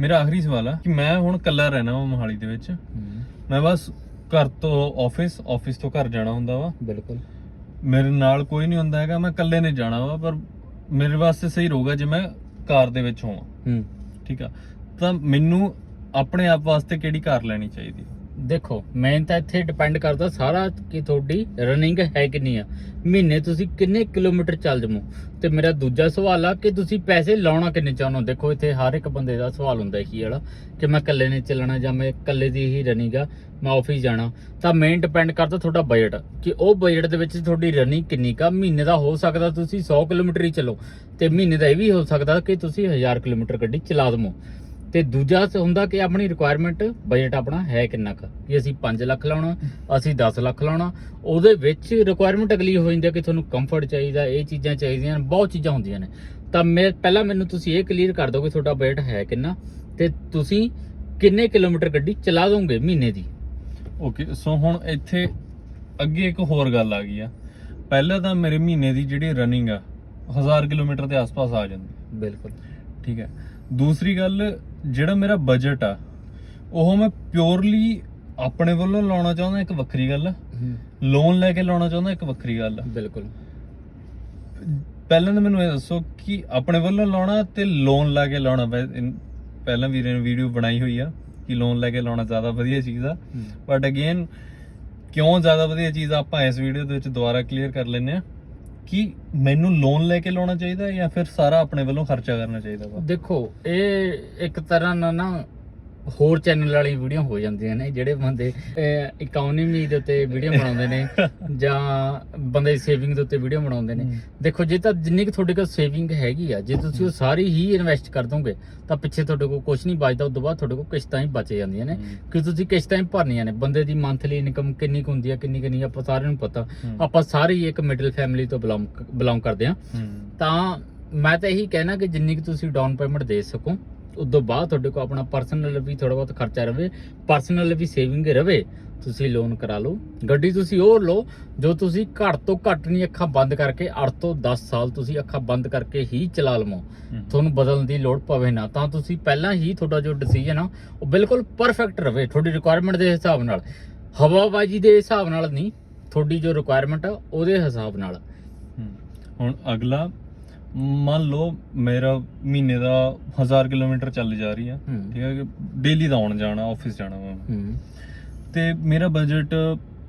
ਮੇਰਾ ਆਖਰੀ ਸਵਾਲ ਆ ਕਿ ਮੈਂ ਹੁਣ ਇਕੱਲਾ ਰਹਿਣਾ ਵਾ ਮੋਹਾਲੀ ਦੇ ਵਿੱਚ। ਮੈਂ ਬਸ ਘਰ ਤੋਂ ਆਫਿਸ ਆਫਿਸ ਤੋਂ ਘਰ ਜਾਣਾ ਹੁੰਦਾ ਵਾ। ਬਿਲਕੁਲ। ਮੇਰੇ ਨਾਲ ਕੋਈ ਨਹੀਂ ਹੁੰਦਾ ਹੈਗਾ ਮੈਂ ਇਕੱਲੇ ਨੇ ਜਾਣਾ ਵਾ ਪਰ ਮੇਰੇ ਵਾਸਤੇ ਸਹੀ ਰਹੂਗਾ ਜੇ ਮੈਂ ਕਾਰ ਦੇ ਵਿੱਚ ਹੋਵਾਂ। ਹੂੰ। ਠੀਕ ਆ? ਤਾਂ ਮੈਨੂੰ ਆਪਣੇ ਆਪ ਵਾਸਤੇ ਕਿਹੜੀ ਕਾਰ ਲੈਣੀ ਚਾਹੀਦੀ? ਦੇਖੋ, ਮੈਂ ਤਾਂ ਇੱਥੇ ਡਿਪੈਂਡ ਕਰਦਾ ਸਾਰਾ ਕਿ ਤੁਹਾਡੀ ਰਨਿੰਗ ਹੈ ਕਿੰਨੀ ਆ। ਮਹੀਨੇ ਤੁਸੀਂ ਕਿੰਨੇ ਕਿਲੋਮੀਟਰ ਚੱਲ ਜਮੋ? ਤੇ ਮੇਰਾ ਦੂਜਾ ਸਵਾਲ ਆ ਕਿ ਤੁਸੀਂ ਪੈਸੇ ਲਾਉਣਾ ਕਿੰਨੇ ਚਾਹੁੰਦੇ ਹੋ? ਦੇਖੋ, ਇੱਥੇ ਹਰ ਇੱਕ ਬੰਦੇ ਦਾ ਸਵਾਲ ਹੁੰਦਾ ਹੀ ਵਾਲਾ ਕਿ ਮੈਂ ਇਕੱਲੇ ਨੇ ਚੱਲਣਾ ਜਾਂ ਮੈਂ ਇਕੱਲੇ ਦੀ ਹੀ ਰਨਿੰਗ ਆ, ਮੈਂ ਆਫਿਸ ਜਾਣਾ। ਤਾਂ ਮੇਨ ਡਿਪੈਂਡ ਕਰਦਾ ਤੁਹਾਡਾ ਬਜਟ ਕਿ ਉਹ ਬਜਟ ਦੇ ਵਿੱਚ ਤੁਹਾਡੀ ਰਨਿੰਗ ਕਿੰਨੀ ਕਾ ਮਹੀਨੇ ਦਾ ਹੋ ਸਕਦਾ ਤੁਸੀਂ 100 ਕਿਲੋਮੀਟਰ ਹੀ ਚੱਲੋ। ਤੇ ਮਹੀਨੇ ਦਾ ਇਹ ਵੀ ਹੋ ਸਕਦਾ ਕਿ ਤੁਸੀਂ 1000 ਕਿਲੋਮੀਟਰ ਗੱਡੀ ਚਲਾ ਦਮੋ ਤੇ ਦੂਜਾ ਹੁੰਦਾ ਕਿ ਆਪਣੀ ਰਿਕੁਆਇਰਮੈਂਟ ਬਜਟ ਆਪਣਾ ਹੈ ਕਿੰਨਾ ਕੁ? ਕਿ ਅਸੀਂ 5 ਲੱਖ ਲਾਉਣਾ ਅਸੀਂ 10 ਲੱਖ ਲਾਉਣਾ ਉਹਦੇ ਵਿੱਚ ਰਿਕੁਆਇਰਮੈਂਟ ਅਗਲੀ ਹੋ ਜਾਂਦੀ ਹੈ ਕਿ ਤੁਹਾਨੂੰ ਕੰਫਰਟ ਚਾਹੀਦਾ ਇਹ ਚੀਜ਼ਾਂ ਚਾਹੀਦੀਆਂ ਨੇ ਬਹੁਤ ਚੀਜ਼ਾਂ ਹੁੰਦੀਆਂ ਨੇ। ਤਾਂ ਮੈਂ ਪਹਿਲਾਂ ਮੈਨੂੰ ਤੁਸੀਂ ਇਹ ਕਲੀਅਰ ਕਰ ਦਿਓ ਕਿ ਤੁਹਾਡਾ ਬਜਟ ਹੈ ਕਿੰਨਾ ਤੇ ਤੁਸੀਂ ਕਿੰਨੇ ਕਿਲੋਮੀਟਰ ਗੱਡੀ ਚਲਾ ਦੋਗੇ ਮਹੀਨੇ ਦੀ? ਓਕੇ ਸੋ ਹੁਣ ਇੱਥੇ ਅੱਗੇ ਇੱਕ ਹੋਰ ਗੱਲ ਆ ਗਈ ਆ। ਪਹਿਲਾਂ ਤਾਂ ਮੇਰੇ ਮਹੀਨੇ ਦੀ ਜਿਹੜੀ ਰਨਿੰਗ ਆ 1000 ਕਿਲੋਮੀਟਰ ਦੇ ਆਸ-ਪਾਸ ਆ ਜਾਂਦੀ। ਬਿਲਕੁਲ। ਠੀਕ ਹੈ। ਦੂਸਰੀ ਗੱਲ ਜਿਹੜਾ ਮੇਰਾ ਬਜਟ ਆ ਉਹ ਮੈਂ ਪਿਓਰਲੀ ਆਪਣੇ ਵੱਲੋਂ ਲਾਉਣਾ ਚਾਹੁੰਦਾ ਇੱਕ ਵੱਖਰੀ ਗੱਲ। ਆ ਲੋਨ ਲੈ ਕੇ ਲਾਉਣਾ ਚਾਹੁੰਦਾ ਇੱਕ ਵੱਖਰੀ ਗੱਲ। ਆ ਬਿਲਕੁਲ। ਪਹਿਲਾਂ ਤਾਂ ਮੈਨੂੰ ਇਹ ਦੱਸੋ ਕਿ ਆਪਣੇ ਵੱਲੋਂ ਲਾਉਣਾ ਤੇ ਲੋਨ ਲੈ ਕੇ ਲਾਉਣਾ। ਪਹਿਲਾਂ ਵੀਰੇ ਨੇ ਵੀਡੀਓ ਬਣਾਈ ਹੋਈ ਆ ਕਿ ਲੋਨ ਲੈ ਕੇ ਲਾਉਣਾ ਜ਼ਿਆਦਾ ਵਧੀਆ ਚੀਜ਼ ਆ। ਬਟ ਅਗੇਨ ਕਿਉਂ ਜ਼ਿਆਦਾ ਵਧੀਆ ਚੀਜ਼ ਆ? ਆਪਾਂ ਇਸ ਵੀਡੀਓ ਦੇ ਵਿੱਚ ਦੁਬਾਰਾ ਕਲੀਅਰ ਕਰ ਲੈਂਦੇ ਆ। ਕਿ ਮੈਨੂੰ ਲੋਨ ਲੈ ਕੇ ਲਾਉਣਾ ਚਾਹੀਦਾ ਜਾਂ ਫਿਰ ਸਾਰਾ ਆਪਣੇ ਵੱਲੋਂ ਖਰਚਾ ਕਰਨਾ ਚਾਹੀਦਾ ਵਾ? ਦੇਖੋ, ਇਹ ਇੱਕ ਤਰ੍ਹਾਂ ਨਾਲ ਨਾ ਹੋਰ ਚੈਨਲ ਵਾਲੀ ਵੀਡੀਓ ਹੋ ਜਾਂਦੀਆਂ ਨੇ ਜਿਹੜੇ ਬੰਦੇ ਇਕਨੋਮੀ ਦੇ ਉੱਤੇ ਵੀਡੀਓ ਬਣਾਉਂਦੇ ਨੇ ਜਾਂ ਬੰਦੇ ਸੇਵਿੰਗ ਦੇ ਉੱਤੇ ਵੀਡੀਓ ਬਣਾਉਂਦੇ ਨੇ। ਦੇਖੋ ਜੇ ਤਾਂ ਜਿੰਨੀ ਕੁ ਤੁਹਾਡੇ ਕੋਲ ਸੇਵਿੰਗ ਹੈਗੀ ਆ ਜੇ ਤੁਸੀਂ ਉਹ ਸਾਰੀ ਹੀ ਇਨਵੈਸਟ ਕਰ ਦੋਗੇ ਤਾਂ ਪਿੱਛੇ ਤੁਹਾਡੇ ਕੋਲ ਕੁਝ ਨਹੀਂ ਬਚਦਾ ਉਸ ਤੋਂ ਬਾਅਦ ਤੁਹਾਡੇ ਕੋਲ ਕਿਸ਼ਤਾਂ ਹੀ ਬਚ ਜਾਂਦੀਆਂ ਨੇ। ਕਿ ਤੁਸੀਂ ਕਿਸ਼ਤਾਂ ਹੀ ਭਰਨੀਆਂ ਨੇ? ਬੰਦੇ ਦੀ ਮੰਥਲੀ ਇਨਕਮ ਕਿੰਨੀ ਕੁ ਹੁੰਦੀ ਆ ਕਿੰਨੀ ਕੁ ਨਹੀਂ ਆਪਾਂ ਸਾਰਿਆਂ ਨੂੰ ਪਤਾ। ਆਪਾਂ ਸਾਰੇ ਇੱਕ ਮਿਡਲ ਫੈਮਿਲੀ ਤੋਂ ਬਿਲੋਂਗ ਬਿਲੋਂਗ ਕਰਦੇ ਆ। ਤਾਂ ਮੈਂ ਤਾਂ ਇਹੀ ਕਹਿਣਾ ਕਿ ਜਿੰਨੀ ਕੁ ਤੁਸੀਂ ਡਾਊਨ ਪੇਮੈਂਟ ਦੇ ਸਕੋ ਉਦੋਂ ਬਾਅਦ ਤੁਹਾਡੇ ਕੋਲ ਆਪਣਾ ਪਰਸਨਲ ਵੀ ਥੋੜਾ ਬਹੁਤ ਖਰਚਾ ਰਵੇ ਪਰਸਨਲ ਵੀ ਸੇਵਿੰਗ ਰਵੇ ਤੁਸੀਂ ਲੋਨ ਕਰਾ ਲਓ। ਗੱਡੀ ਤੁਸੀਂ ਉਹ ਲਓ ਜੋ ਤੁਸੀਂ ਘੱਟ ਤੋਂ ਘੱਟ ਨਹੀਂ ਅੱਖਾਂ ਬੰਦ ਕਰਕੇ 8 ਤੋਂ 10 ਸਾਲ ਤੁਸੀਂ ਅੱਖਾਂ ਬੰਦ ਕਰਕੇ ਹੀ ਚਲਾ ਲਵੋ। ਤੁਹਾਨੂੰ ਬਦਲਣ ਦੀ ਲੋੜ ਪਵੇ ਨਾ ਤਾਂ ਤੁਸੀਂ ਪਹਿਲਾਂ ਹੀ ਤੁਹਾਡਾ ਜੋ ਡਿਸੀਜਨ ਆ ਉਹ ਬਿਲਕੁਲ ਪਰਫੈਕਟ ਰਵੇ ਤੁਹਾਡੀ ਰਿਕੁਆਇਰਮੈਂਟ ਦੇ ਹਿਸਾਬ ਨਾਲ। ਹਵਾਬਾਜੀ ਦੇ ਹਿਸਾਬ ਨਾਲ ਨਹੀਂ ਤੁਹਾਡੀ ਜੋ ਰਿਕੁਆਇਰਮੈਂਟ ਆ ਉਹਦੇ ਹਿਸਾਬ ਨਾਲ। ਹੁਣ ਅਗਲਾ ਮੰਨ ਲਓ ਮੇਰਾ ਮਹੀਨੇ ਦਾ 1000 ਕਿਲੋਮੀਟਰ ਚੱਲ ਜਾ ਰਹੀ ਆ ਠੀਕ ਹੈ ਕਿ ਡੇਲੀ ਦਾ ਆਉਣ ਜਾਣਾ ਆਫਿਸ ਜਾਣਾ ਮੈਂ। ਹੂੰ। ਤੇ ਮੇਰਾ ਬਜਟ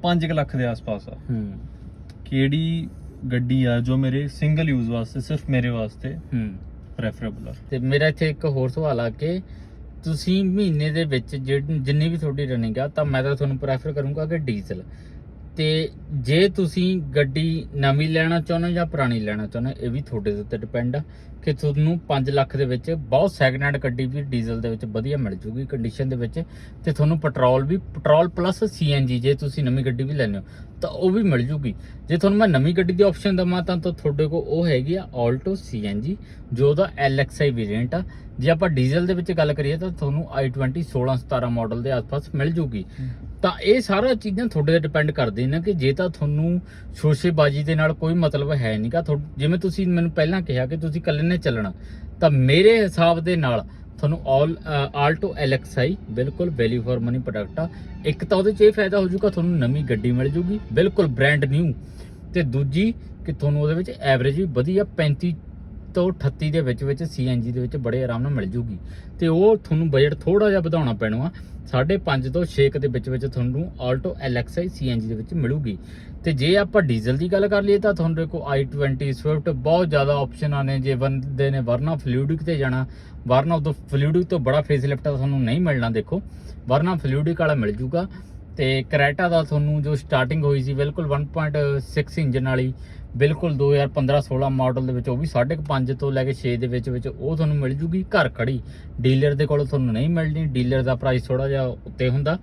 5 ਲੱਖ ਦੇ ਆਸ-ਪਾਸ ਆ। ਹੂੰ। ਕਿਹੜੀ ਗੱਡੀ ਆ ਜੋ ਮੇਰੇ ਸਿੰਗਲ ਯੂਜ਼ ਵਾਸਤੇ ਸਿਰਫ ਮੇਰੇ ਵਾਸਤੇ ਹੂੰ। ਪ੍ਰੈਫਰੇਬਲ ਆ? ਤੇ ਮੇਰਾ ਇੱਥੇ ਇੱਕ ਹੋਰ ਸਵਾਲ ਆ ਕਿ ਤੁਸੀਂ ਮਹੀਨੇ ਦੇ ਵਿੱਚ ਜਿੰਨੀ ਵੀ ਤੁਹਾਡੀ ਰਨਿੰਗ ਆ ਤਾਂ ਮੈਂ ਤਾਂ ਤੁਹਾਨੂੰ ਪ੍ਰੈਫਰ ਕਰੂੰਗਾ ਕਿ ਡੀਜ਼ਲ ਤੇ ਜੇ ਤੁਸੀਂ ਗੱਡੀ ਨਵੀਂ ਲੈਣਾ ਚਾਹੁੰਦੇ ਹੋ ਜਾਂ ਪੁਰਾਣੀ ਲੈਣਾ ਚਾਹੁੰਦੇ ਹੋ, ਇਹ ਵੀ ਤੁਹਾਡੇ ਦੇ ਉੱਤੇ ਡਿਪੈਂਡ ਆ ਕਿ ਤੁਹਾਨੂੰ 5 ਲੱਖ ਦੇ ਵਿੱਚ ਬਹੁਤ ਸੈਕਿੰਡ ਹੈਂਡ ਗੱਡੀ ਵੀ ਡੀਜ਼ਲ ਦੇ ਵਿੱਚ ਵਧੀਆ ਮਿਲ ਜੂਗੀ ਕੰਡੀਸ਼ਨ ਦੇ ਵਿੱਚ ਤੇ ਤੁਹਾਨੂੰ ਪੈਟਰੋਲ ਵੀ ਪੈਟਰੋਲ ਪਲੱਸ ਸੀਐਨਜੀ ਜੇ ਤੁਸੀਂ ਨਵੀਂ ਗੱਡੀ ਵੀ ਲੈਂਦੇ ਹੋ ਤਾਂ ਉਹ ਵੀ ਮਿਲ ਜੂਗੀ। ਜੇ ਤੁਹਾਨੂੰ ਮੈਂ ਨਵੀਂ ਗੱਡੀ ਦੀ ਆਪਸ਼ਨ ਦਵਾਂ ਤਾਂ ਤਾਂ ਤੁਹਾਡੇ ਕੋਲ ਉਹ ਹੈਗੀ ਆ ਆਲਟੋ ਸੀਐਨਜੀ ਜੋ ਦਾ LXI ਵੇਰੀਐਂਟ ਆ। ਜੇ ਆਪਾਂ ਡੀਜ਼ਲ ਦੇ ਵਿੱਚ ਗੱਲ ਕਰੀਏ ਤਾਂ ਤੁਹਾਨੂੰ i20 16 17 ਮਾਡਲ ਦੇ ਆਸ-ਪਾਸ ਮਿਲ ਜੂਗੀ। ਤਾਂ ਇਹ ਸਾਰਾ ਚੀਜ਼ਾਂ ਤੁਹਾਡੇ ਤੇ ਡਿਪੈਂਡ ਕਰਦੀਆਂ ਨੇ ਕਿ ਜੇ ਤਾਂ ਤੁਹਾਨੂੰ ਸ਼ੋਸ਼ੇਬਾਜ਼ੀ ਦੇ ਨਾਲ ਕੋਈ ਮਤਲਬ ਹੈ ਨਹੀਂਗਾ ਜਿਵੇਂ ਤੁਸੀਂ ਮੈਨੂੰ ਪਹਿਲਾਂ ਕਿਹਾ ਕਿ ਤੁਸੀਂ ਇਕੱਲੇ ਨੇ ਚੱਲਣਾ ਤਾਂ ਮੇਰੇ ਹਿਸਾਬ ਦੇ ਨਾਲ ਤੁਹਾਨੂੰ ਆਲ ਆਲਟੋ LXI ਬਿਲਕੁਲ ਵੈਲਿਊ ਫॉर ਮਨੀ ਪ੍ਰੋਡਕਟ ਆ। ਇੱਕ ਤਾਂ ਉਹਦੇ ਚ ਇਹ ਫਾਇਦਾ ਹੋ ਜਾਊਗਾ, ਤੁਹਾਨੂੰ ਨਵੀਂ ਗੱਡੀ ਮਿਲ ਜੂਗੀ ਬਿਲਕੁਲ ਬ੍ਰਾਂਡ ਨਿਊ ਤੇ ਦੂਜੀ, ਕਿ ਤੁਹਾਨੂੰ ਉਹਦੇ ਵਿੱਚ ਐਵਰੇਜ ਵੀ ਵਧੀਆ 35 ਤੋਂ 38 ਦੇ ਵਿੱਚ ਵਿੱਚ CNG ਦੇ ਵਿੱਚ ਬੜੇ ਆਰਾਮ ਨਾਲ ਮਿਲ ਜੂਗੀ। ਤੇ ਉਹ ਤੁਹਾਨੂੰ ਬਜਟ ਥੋੜਾ ਜਿਹਾ ਵਧਾਉਣਾ ਪੈਣਾ ਆ 5.5 ਤੋਂ 6 ਦੇ ਵਿੱਚ ਵਿੱਚ ਤੁਹਾਨੂੰ ਆਲਟੋ LXI CNG ਦੇ ਵਿੱਚ ਮਿਲੂਗੀ। ਤੇ ਜੇ ਆਪਾਂ ਡੀਜ਼ਲ ਦੀ ਗੱਲ ਕਰ ਲਈਏ ਤਾਂ ਤੁਹਾਨੂੰ ਕੋ i20 ਸਵਿਫਟ ਬਹੁਤ ਜ਼ਿਆਦਾ ਆਪਸ਼ਨਾਂ ਨੇ ਜੇ ਬੰਦੇ ਨੇ ਵਰਨਾ ਫਲੂਇਡਿਕ ਤੇ ਜਾਣਾ, ਵਰਨਾ ਉਦੋਂ ਫਲੂਇਡਿਕ ਤੋਂ ਬੜਾ ਫੇਸ ਲਿਫਟ ਤੁਹਾਨੂੰ ਨਹੀਂ ਮਿਲਣਾ ਦੇਖੋ। ਵਰਨਾ ਫਲੂਇਡਿਕ ਵਾਲਾ ਮਿਲ ਜੂਗਾ। ਤੇ ਕਰੈਟਾ ਦਾ ਤੁਹਾਨੂੰ ਜੋ ਸਟਾਰਟਿੰਗ ਹੋਈ ਸੀ, ਬਿਲਕੁਲ 1.6 ਇੰਜਨ ਵਾਲੀ ਬਿਲਕੁਲ 2015-16 ਮਾਡਲ ਦੇ ਵਿੱਚ ਉਹ ਵੀ 5.5 ਤੋਂ ਲੈ ਕੇ 6 ਦੇ ਵਿੱਚ ਵਿੱਚ ਉਹ ਤੁਹਾਨੂੰ ਮਿਲ ਜੂਗੀ ਘਰ ਖੜੀ। ਡੀਲਰ ਦੇ ਕੋਲ ਤੁਹਾਨੂੰ ਨਹੀਂ ਮਿਲਣੀ, ਡੀਲਰ ਦਾ ਪ੍ਰਾਈਸ ਥੋੜਾ ਜਿਹਾ ਉੱਤੇ ਹੁੰਦਾ।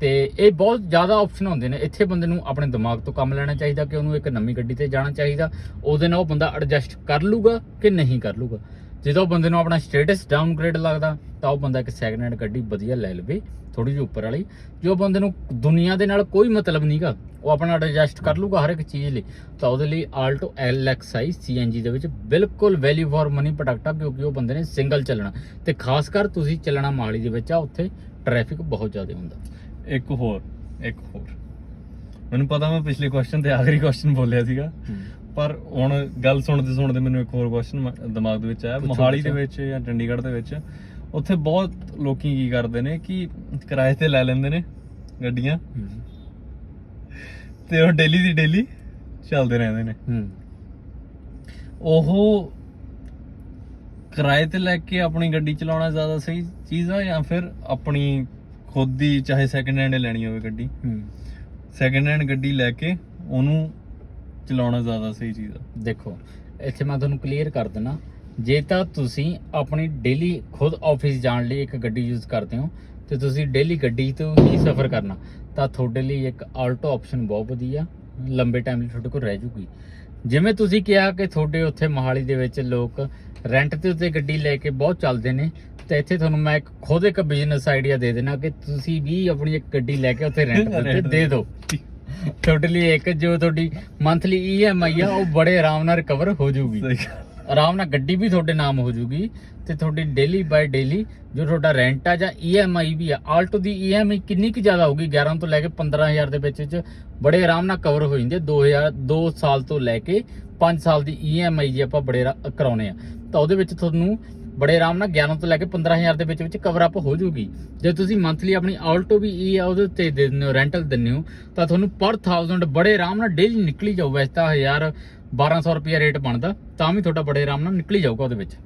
ਤੇ ਇਹ ਬਹੁਤ ਜ਼ਿਆਦਾ ਆਪਸ਼ਨ ਹੁੰਦੇ ਨੇ। ਇੱਥੇ ਬੰਦੇ ਨੂੰ ਆਪਣੇ ਦਿਮਾਗ ਤੋਂ ਕੰਮ ਲੈਣਾ ਚਾਹੀਦਾ ਕਿ ਉਹਨੂੰ ਇੱਕ ਨਵੀਂ ਗੱਡੀ ਤੇ ਜਾਣਾ ਚਾਹੀਦਾ। ਉਹਦੇ ਨਾਲ ਉਹ ਬੰਦਾ ਐਡਜਸਟ ਕਰ ਲੂਗਾ ਕਿ ਨਹੀਂ ਕਰ ਲੂਗਾ। ਜਦੋਂ ਬੰਦੇ ਨੂੰ ਆਪਣਾ ਸਟੇਟਸ ਡਾਊਨਗ੍ਰੇਡ ਲੱਗਦਾ, ਤਾਂ ਉਹ ਬੰਦਾ ਇੱਕ ਸੈਕਿੰਡ ਹੈਂਡ ਗੱਡੀ ਵਧੀਆ ਲੈ ਲਵੇ ਥੋੜੀ ਜਿਹੀ ਉੱਪਰ ਵਾਲੀ। ਜੋ ਬੰਦੇ ਨੂੰ ਦੁਨੀਆ ਦੇ ਨਾਲ ਕੋਈ ਮਤਲਬ ਨਹੀਂਗਾ ਉਹ ਆਪਣਾ ਐਡਜਸਟ ਕਰ ਲੂਗਾ ਹਰ ਇੱਕ ਚੀਜ਼ ਲਈ। ਤਾਂ ਉਹਦੇ ਲਈ ਆਲਟੋ LXi CNG ਦੇ ਵਿੱਚ ਬਿਲਕੁਲ ਵੈਲਿਊ ਫॉर ਮਨੀ ਪ੍ਰੋਡਕਟ ਆ ਕਿਉਂਕਿ ਉਹ ਬੰਦੇ ਨੇ ਸਿੰਗਲ ਚੱਲਣਾ। ਤੇ ਖਾਸ ਕਰ ਤੁਸੀਂ ਚੱਲਣਾ ਮਾਲੀ ਦੇ ਵਿੱਚ ਆ ਉੱਥੇ ਟ੍ਰੈਫਿਕ ਬਹੁਤ ਜ਼ਿਆਦਾ ਹੁੰਦਾ। ਇੱਕ ਹੋਰ ਇੱਕ ਹੋਰ। ਮੈਨੂੰ ਪਤਾ ਮੈਂ ਪਿਛਲੇ ਕੁਐਸਚਨ ਤੇ ਆਖਰੀ ਕੁਐਸਚਨ ਬੋਲਿਆ ਸੀਗਾ। ਪਰ ਹੁਣ ਗੱਲ ਸੁਣਦੇ ਸੁਣਦੇ ਮੈਨੂੰ ਇੱਕ ਹੋਰ ਕੁਐਸਚਨ ਦਿਮਾਗ ਦੇ ਵਿੱਚ ਆਇਆ। ਮੋਹਾਲੀ ਦੇ। ਵਿੱਚ ਜਾਂ ਚੰਡੀਗੜ੍ਹ ਦੇ ਵਿੱਚ ਉੱਥੇ ਬਹੁਤ ਲੋਕੀ ਕੀ ਕਰਦੇ ਨੇ ਕਿ ਕਿਰਾਏ ਤੇ ਲੈ ਲੈਂਦੇ ਨੇ ਗੱਡੀਆਂ। ਤੇ ਉਹ ਡੇਲੀ ਦੀ ਡੇਲੀ ਚੱਲਦੇ ਰਹਿੰਦੇ ਨੇ। ਹੂੰ। ਉਹ ਕਿਰਾਏ ਤੇ ਲੈ ਕੇ ਆਪਣੀ ਗੱਡੀ ਚਲਾਉਣਾ ਜ਼ਿਆਦਾ ਸਹੀ ਚੀਜ਼ ਆ ਜਾਂ ਫਿਰ ਆਪਣੀ ਖੁਦ ਦੀ ਚਾਹੇ ਸੈਕੰਡ ਹੈਂਡ ਲੈਣੀ ਹੋਵੇ ਗੱਡੀ। ਹੂੰ। ਸੈਕੰਡ ਹੈਂਡ ਗੱਡੀ ਲੈ ਕੇ ਉਹਨੂੰ ਚਲਾਉਣਾ ਜ਼ਿਆਦਾ ਸਹੀ ਚੀਜ਼ ਆ। ਦੇਖੋ ਇੱਥੇ ਮੈਂ ਤੁਹਾਨੂੰ ਕਲੀਅਰ ਕਰ ਦਿੰਦਾ। ਜੇ ਤਾਂ ਤੁਸੀਂ ਆਪਣੀ ਡੇਲੀ ਖੁਦ ਆਫਿਸ ਜਾਣ ਲਈ ਇੱਕ ਗੱਡੀ ਯੂਜ਼ ਕਰਦੇ ਹੋ ਤੇ ਤੁਸੀਂ ਡੇਲੀ ਗੱਡੀ ਤੋਂ ਹੀ ਸਫ਼ਰ ਕਰਨਾ ਤਾਂ ਤੁਹਾਡੇ ਲਈ ਇੱਕ ਆਲਟੋ ਆਪਸ਼ਨ ਬਹੁਤ ਵਧੀਆ ਲੰਬੇ ਟਾਈਮ ਲਈ ਤੁਹਾਡੇ ਕੋਲ ਰਹਿ ਜੂਗੀ। ਜਿਵੇਂ ਤੁਸੀਂ ਕਿਹਾ ਕਿ ਤੁਹਾਡੇ ਉੱਥੇ ਮੋਹਾਲੀ ਦੇ ਵਿੱਚ ਲੋਕ ਰੈਂਟ ਤੇ ਉੱਤੇ ਗੱਡੀ ਲੈ ਕੇ ਬਹੁਤ ਚੱਲਦੇ ਨੇ ਤੇ ਇੱਥੇ ਤੁਹਾਨੂੰ ਮੈਂ ਇੱਕ ਖੁਦ ਇੱਕ ਬਿਜ਼ਨਸ ਆਈਡੀਆ ਦੇ ਦੇਣਾ ਕਿ ਤੁਸੀਂ ਵੀ ਆਪਣੀ ਇੱਕ ਗੱਡੀ ਲੈ ਕੇ ਉੱਥੇ ਰੈਂਟ ਤੇ ਦੇ ਦਿਓ। ਤੁਹਾਡੇ ਲਈ ਇੱਕ ਜੋ ਤੁਹਾਡੀ ਮੰਥਲੀ ਈਐਮਆਈ ਆ ਉਹ ਬੜੇ ਆਰਾਮ ਨਾਲ ਰਿਕਵਰ ਹੋ ਜਾਊਗੀ ਸਹੀ ਗੱਲ। ਆਰਾਮ ਨਾਲ ਗੱਡੀ ਵੀ ਤੁਹਾਡੇ ਨਾਮ ਹੋ ਜਾਊਗੀ ਤੇ ਤੁਹਾਡੀ ਡੇਲੀ ਬਾਈ ਡੇਲੀ ਜੋ ਤੁਹਾਡਾ ਰੈਂਟ ਆ ਜਾਂ ਈਐਮਆਈ ਵੀ ਆ ਆਲਟੋ ਦੀ ਈਐਮਆਈ ਕਿੰਨੀ ਕੁ ਜ਼ਿਆਦਾ ਹੋਊਗੀ? 11 ਤੋਂ ਲੈ ਕੇ 15000 ਦੇ ਵਿੱਚ ਵਿੱਚ ਬੜੇ ਆਰਾਮ ਨਾਲ ਕਵਰ ਹੋ ਜਾਂਦੇ 2000 2 ਸਾਲ ਤੋਂ ਲੈ ਕੇ 5 ਸਾਲ ਦੀ ਈਐਮਆਈ ਜੇ ਆਪਾਂ ਬੜੇ ਰਾ- ਕਰਾਉਨੇ ਆ। ਤਾਂ ਉਹਦੇ ਵਿੱਚ ਤੁਹਾਨੂੰ ਬੜੇ ਆਰਾਮ ਨਾਲ 11 ਤੋਂ ਲੈ ਕੇ 15000 ਦੇ ਵਿੱਚ ਵਿੱਚ ਕਵਰ ਅਪ ਹੋ ਜਾਊਗੀ ਜੇ ਤੁਸੀਂ ਮੰਥਲੀ ਆਪਣੀ ਆਲਟੋ ਵੀ ਈ ਆ, ਉਹਦੇ 'ਤੇ ਦਿੰਦੇ ਹੋ ਰੈਂਟਲ ਦਿੰਦੇ ਹੋ, ਤਾਂ ਤੁਹਾਨੂੰ ਪਰ 1000 ਬੜੇ ਆਰਾਮ ਨਾਲ ਡੇਲੀ ਨਿਕਲੀ ਜਾਊ। ਵੈਸੇ ਤਾਂ 1000 1200 ਰੁਪਿਆ ਰੇਟ ਬਣਦਾ ਤਾਂ ਵੀ ਤੁਹਾਡਾ ਬੜੇ ਆਰਾਮ ਨਾਲ ਨਿਕਲੀ ਜਾਊਗਾ ਉਹਦੇ ਵਿੱਚ।